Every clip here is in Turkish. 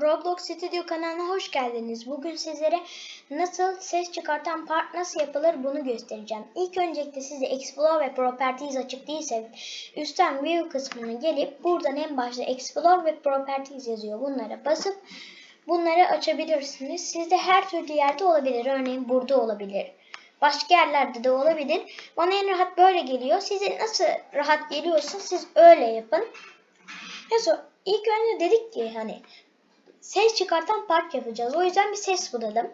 Roblox Studio kanalına hoş geldiniz. Bugün sizlere nasıl ses çıkartan part nasıl yapılır bunu göstereceğim. İlk öncelikle size Explore ve Properties açık değilse üstten View kısmına gelip buradan en başta Explore ve Properties yazıyor. Bunlara basıp bunları açabilirsiniz. Sizde her türlü yerde olabilir. Örneğin burada olabilir. Başka yerlerde de olabilir. Bana en rahat böyle geliyor. Size nasıl rahat geliyorsa siz öyle yapın. Neyse ilk önce dedik ki hani ses çıkartan part yapacağız. O yüzden bir ses bulalım.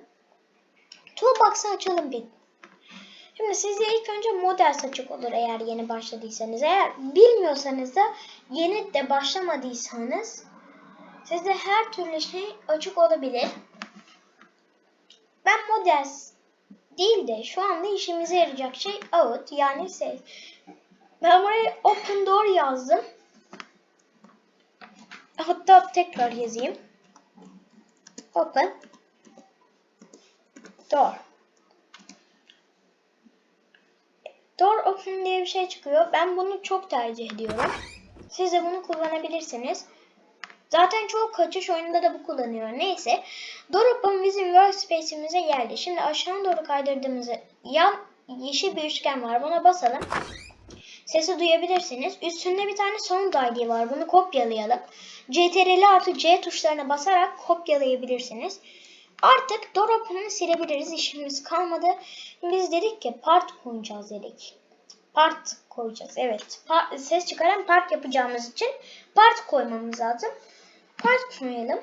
Toolbox'ı açalım bir. Şimdi size ilk önce model açık olur eğer yeni başladıysanız. Eğer bilmiyorsanız da yeni de başlamadıysanız sizde her türlü şey açık olabilir. Ben model değil de şu anda işimize yarayacak şey out yani ses. Ben buraya open door yazdım. Hatta tekrar yazayım. Open door. Door open diye bir şey çıkıyor. Ben bunu çok tercih ediyorum. Siz de bunu kullanabilirsiniz. Zaten çoğu kaçış oyununda da bu kullanıyor. Neyse. Door open bizim workspace'imize geldi. Şimdi aşağı doğru kaydırdığımızda yan yeşil bir üçgen var. Buna basalım. Sesi duyabilirsiniz. Üstünde bir tane sound ID var. Bunu kopyalayalım. CTRL artı C tuşlarına basarak kopyalayabilirsiniz. Artık door open'ı silebiliriz. İşimiz kalmadı. Biz dedik ki part koyacağız dedik. Part koyacağız. Evet. Part, ses çıkaran part yapacağımız için part koymamız lazım. Part koyalım.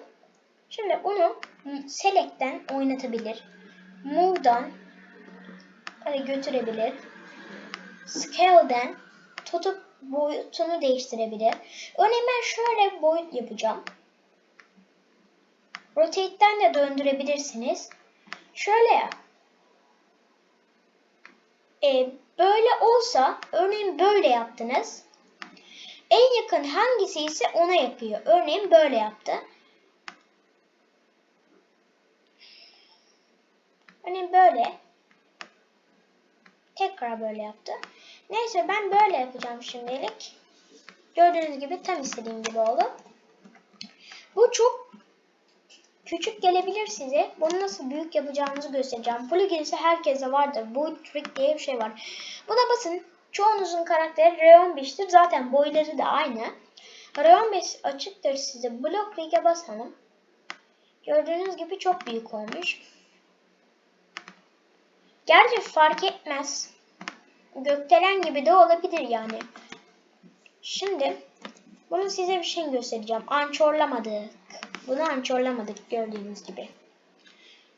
Şimdi bunu select'ten oynatabilir. Move'dan hani götürebilir. Scale'den tutup boyutunu değiştirebilir. Örneğin ben şöyle boyut yapacağım. Rotate'den de döndürebilirsiniz. Şöyle ya. Ee, böyle olsa, örneğin böyle yaptınız. En yakın hangisi ise ona yapıyor. Örneğin böyle yaptı. Örneğin böyle. Tekrar böyle yaptı. Neyse ben böyle yapacağım şimdilik. Gördüğünüz gibi tam istediğim gibi oldu. Bu çok küçük gelebilir size. Bunu nasıl büyük yapacağınızı göstereceğim. Plugin ise herkese vardır. Boy Trick diye bir şey var. Buna basın. Çoğunuzun karakteri Rayon 5'tir. Zaten boyları da aynı. Rayon 5 açıktır size. Block Rig'e basalım. Gördüğünüz gibi çok büyük olmuş. Gerçi fark etmez. Gökdelen gibi de olabilir yani. Şimdi bunu size bir şey göstereceğim. Ançorlamadık. Bunu ançorlamadık gördüğünüz gibi.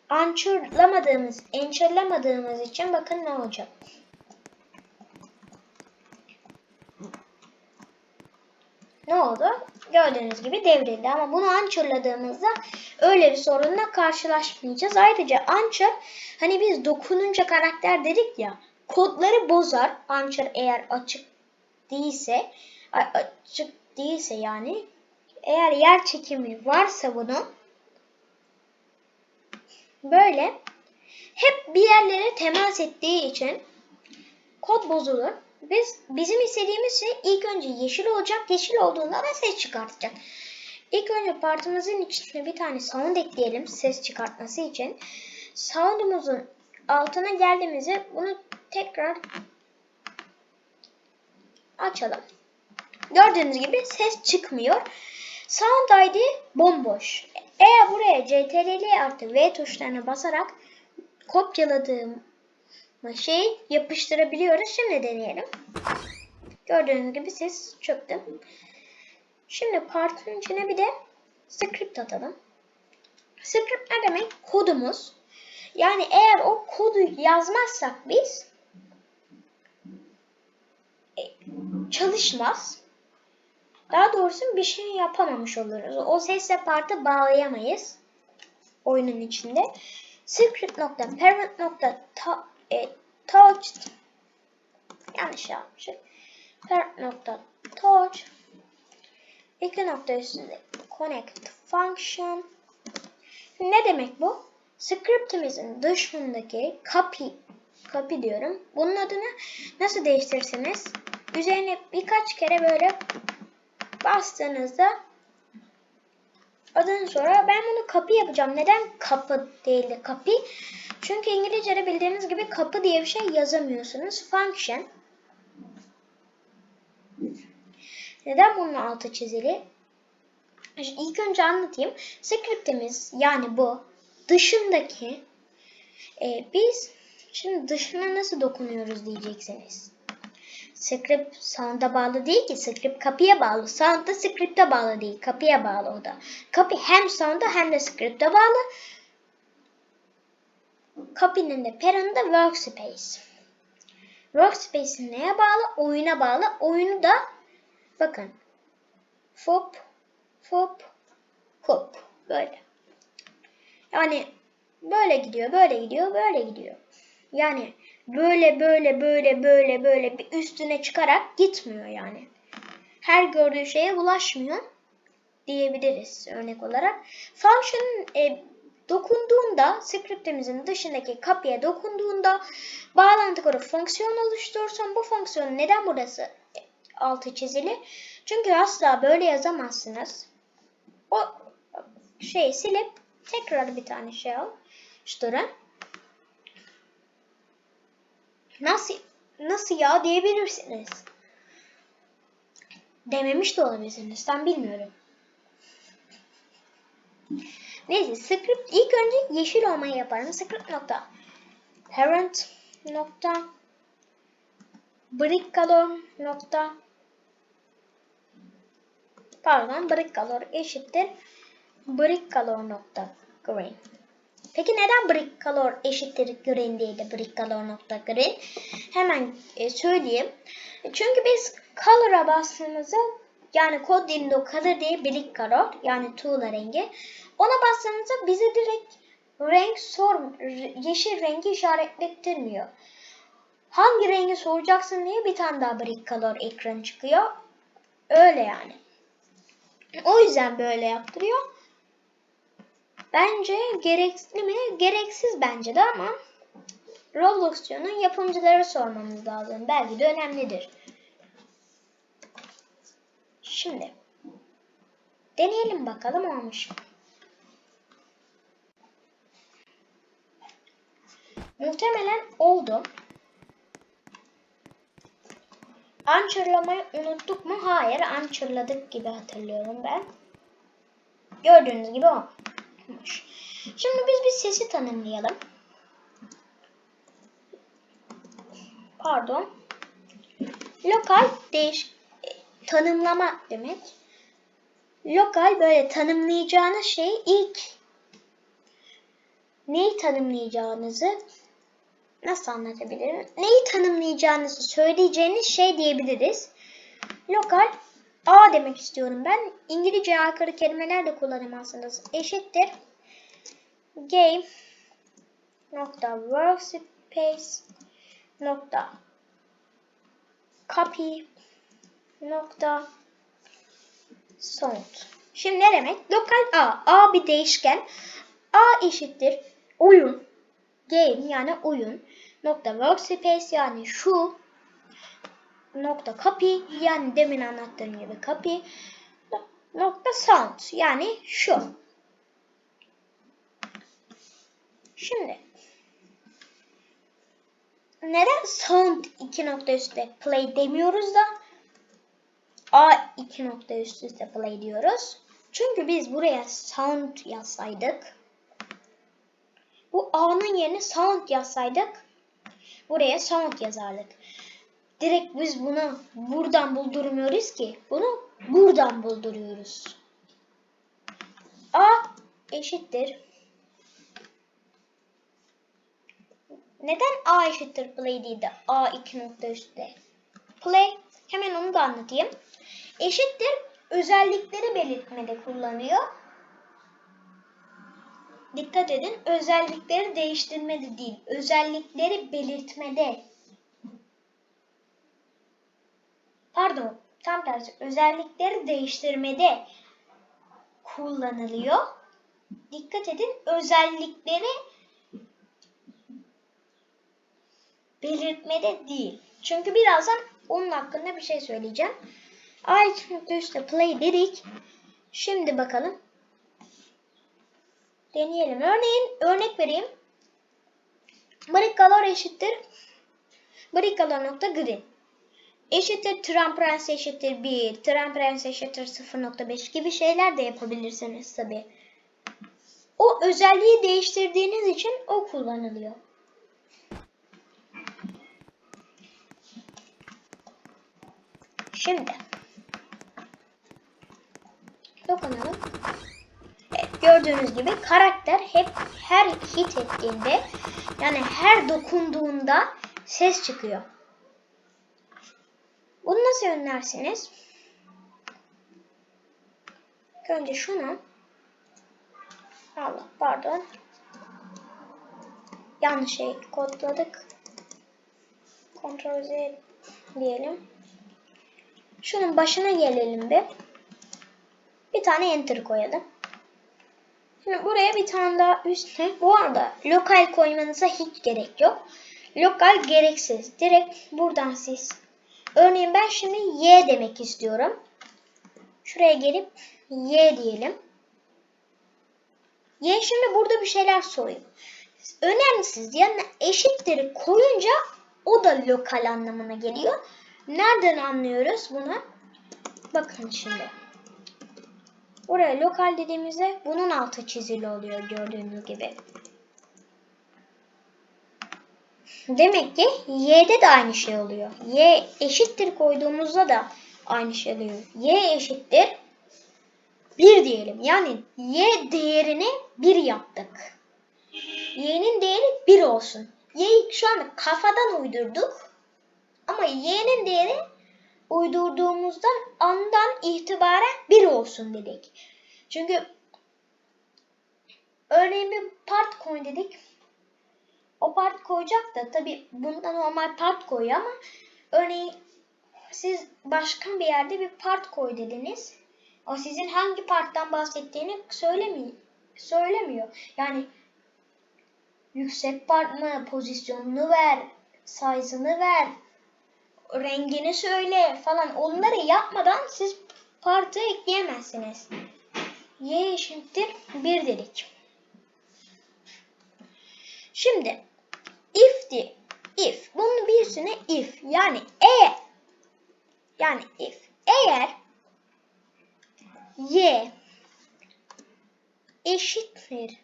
Ançorlamadığımız, ençorlamadığımız için bakın ne olacak. Ne oldu? Gördüğünüz gibi devrildi ama bunu ançorladığımızda öyle bir sorunla karşılaşmayacağız. Ayrıca ançor hani biz dokununca karakter dedik ya kodları bozar. Anchor eğer açık değilse açık değilse yani eğer yer çekimi varsa bunun böyle hep bir yerlere temas ettiği için kod bozulur. Biz bizim istediğimiz şey ilk önce yeşil olacak. Yeşil olduğunda da ses çıkartacak. İlk önce partımızın içine bir tane sound ekleyelim ses çıkartması için. Sound'umuzun altına geldiğimizde bunu tekrar açalım. Gördüğünüz gibi ses çıkmıyor. Sound ID bomboş. Eğer buraya CTRL artı V tuşlarına basarak kopyaladığım şeyi yapıştırabiliyoruz. Şimdi deneyelim. Gördüğünüz gibi ses çıktı. Şimdi partın içine bir de script atalım. Script ne demek? Kodumuz. Yani eğer o kodu yazmazsak biz çalışmaz. Daha doğrusu bir şey yapamamış oluruz. O sesle partı bağlayamayız oyunun içinde. Script.parent.touch yanlış yapmışım. Parent.touch iki nokta üstünde connect function ne demek bu? Scriptimizin dışındaki copy copy diyorum. Bunun adını nasıl değiştirirsiniz? Üzerine birkaç kere böyle bastığınızda Ondan sonra ben bunu kapı yapacağım. Neden kapı değil de kapı? Çünkü İngilizce'de bildiğiniz gibi kapı diye bir şey yazamıyorsunuz. Function. Neden bunun altı çizili? İlk önce anlatayım. Script'imiz yani bu dışındaki e, biz şimdi dışına nasıl dokunuyoruz diyeceksiniz. Script sound'a bağlı değil ki. Script kapıya bağlı. Sound da script'e bağlı değil. Kapıya bağlı o da. Kapı hem sound'a hem de script'e bağlı. Kapının da parent'ı da workspace. Workspace'in neye bağlı? Oyuna bağlı. Oyunu da bakın. Fop, fop, hop. Böyle. Yani böyle gidiyor, böyle gidiyor, böyle gidiyor. Yani böyle böyle böyle böyle böyle bir üstüne çıkarak gitmiyor yani. Her gördüğü şeye ulaşmıyor diyebiliriz örnek olarak. Function e, dokunduğunda scriptimizin dışındaki kapıya dokunduğunda bağlantı kurup fonksiyon oluşturursan bu fonksiyon neden burası altı çizili? Çünkü asla böyle yazamazsınız. O şeyi silip tekrar bir tane şey al. Şuraya. Nasıl nasıl ya diyebilirsiniz. Dememiş de olabilirsiniz. Ben bilmiyorum. Neyse script ilk önce yeşil olmayı yaparım. Script nokta parent nokta brick color nokta pardon brick color eşittir brick color nokta green. Peki neden brick color eşittir green değil de brick color nokta green? Hemen e, söyleyeyim. Çünkü biz color'a bastığımızda yani kod dilinde o color değil brick color yani tuğla rengi. Ona bastığımızda bize direkt renk sor yeşil rengi işaretlettirmiyor. Hangi rengi soracaksın diye bir tane daha brick color ekran çıkıyor. Öyle yani. O yüzden böyle yaptırıyor. Bence gerekli mi? Gereksiz bence de ama Roblox'un yapımcılara sormamız lazım. Belki de önemlidir. Şimdi deneyelim bakalım olmuş. Muhtemelen oldu. Ançırlamayı unuttuk mu? Hayır, ançırladık gibi hatırlıyorum ben. Gördüğünüz gibi olmuş. Şimdi biz bir sesi tanımlayalım. Pardon. Lokal değiş tanımlama demek. Lokal böyle tanımlayacağınız şey ilk neyi tanımlayacağınızı nasıl anlatabilirim? Neyi tanımlayacağınızı söyleyeceğiniz şey diyebiliriz. Lokal A demek istiyorum ben. İngilizce aykırı kelimeler de kullanamazsınız. Eşittir. Game nokta workspace nokta copy nokta sound. Şimdi ne demek? Lokal A. A bir değişken. A eşittir oyun. Game yani oyun. Nokta workspace yani şu. Nokta copy yani demin anlattığım gibi copy. Nokta sound yani şu. Şimdi neden sound iki nokta üstte play demiyoruz da A iki nokta üst üste play diyoruz? Çünkü biz buraya sound yazsaydık bu A'nın yerine sound yazsaydık buraya sound yazardık. Direkt biz bunu buradan buldurmuyoruz ki. Bunu buradan bulduruyoruz. A eşittir. Neden A eşittir play değil de A iki nokta üstte? Play hemen onu da anlatayım. Eşittir özellikleri belirtmede kullanıyor. Dikkat edin özellikleri değiştirmede değil. Özellikleri belirtmede. Pardon tam tersi özellikleri değiştirmede kullanılıyor. Dikkat edin özellikleri belirtmede değil. Çünkü birazdan onun hakkında bir şey söyleyeceğim. A2.3'te play dedik. Şimdi bakalım. deneyelim. Örneğin örnek vereyim. Bricolor eşittir Bricolor nokta green eşittir tramprens eşittir 1, tramprens eşittir 0.5 gibi şeyler de yapabilirsiniz tabi. O özelliği değiştirdiğiniz için o kullanılıyor. Şimdi dokunalım. Evet, gördüğünüz gibi karakter hep her hit ettiğinde yani her dokunduğunda ses çıkıyor. Bunu nasıl önlersiniz? Önce şunu Allah pardon yanlış şey kodladık. Ctrl Z diyelim. Şunun başına gelelim bir. Bir tane enter koyalım. Şimdi buraya bir tane daha üstüne. Bu arada lokal koymanıza hiç gerek yok. Lokal gereksiz. Direkt buradan siz. Örneğin ben şimdi y demek istiyorum. Şuraya gelip y diyelim. Y şimdi burada bir şeyler soruyor. Önemsiz yanına eşitleri koyunca o da lokal anlamına geliyor. Nereden anlıyoruz bunu? Bakın şimdi. Buraya lokal dediğimizde bunun altı çizili oluyor gördüğünüz gibi. Demek ki y'de de aynı şey oluyor. y eşittir koyduğumuzda da aynı şey oluyor. y eşittir 1 diyelim. Yani y değerini 1 yaptık. y'nin değeri 1 olsun. y'yi şu an kafadan uydurduk. Ama y'nin değeri uydurduğumuzdan andan itibaren 1 olsun dedik. Çünkü örneğin bir part koy dedik. O part koyacak da tabi bunda normal part koyuyor ama örneğin siz başka bir yerde bir part koy dediniz. O sizin hangi parttan bahsettiğini söylemiyor. Söylemiyor. Yani yüksek part mı, pozisyonunu ver, size'ını ver, rengini söyle falan onları yapmadan siz partı ekleyemezsiniz. Y eşittir 1 dedik. Şimdi if di if bunun birisine if yani e yani if eğer y eşittir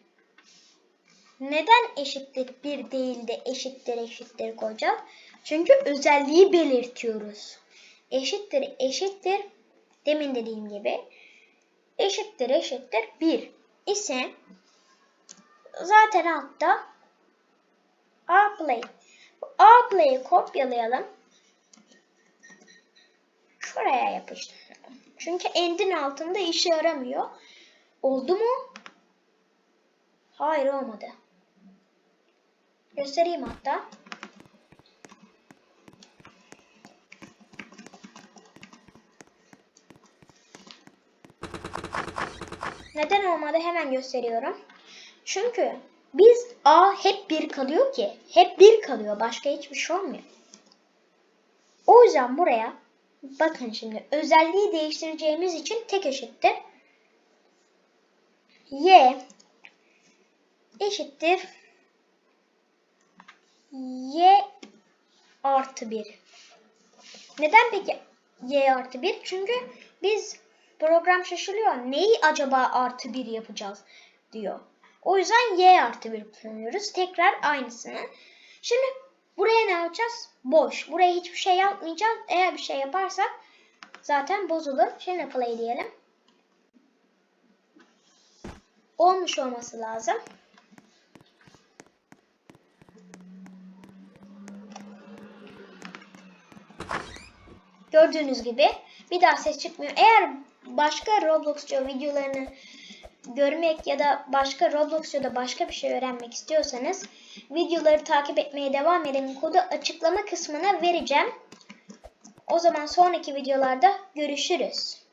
neden eşittir bir değil de eşittir eşittir koyacağız? Çünkü özelliği belirtiyoruz. Eşittir eşittir demin dediğim gibi eşittir eşittir 1 ise zaten altta A play. A kopyalayalım. Şuraya yapıştıralım. Çünkü end'in altında işe yaramıyor. Oldu mu? Hayır olmadı. Göstereyim hatta. Neden olmadı hemen gösteriyorum. Çünkü biz A hep bir kalıyor ki. Hep bir kalıyor. Başka hiçbir şey olmuyor. O yüzden buraya bakın şimdi özelliği değiştireceğimiz için tek eşittir. Y eşittir Y artı 1. Neden peki Y artı 1? Çünkü biz program şaşırıyor. Neyi acaba artı 1 yapacağız diyor. O yüzden y artı 1 kullanıyoruz. Tekrar aynısını. Şimdi buraya ne yapacağız? Boş. Buraya hiçbir şey yapmayacağız. Eğer bir şey yaparsak zaten bozulur. Şimdi play diyelim. Olmuş olması lazım. Gördüğünüz gibi bir daha ses çıkmıyor. Eğer başka Roblox'cu videolarını görmek ya da başka Roblox ya da başka bir şey öğrenmek istiyorsanız videoları takip etmeye devam edin. Kodu açıklama kısmına vereceğim. O zaman sonraki videolarda görüşürüz.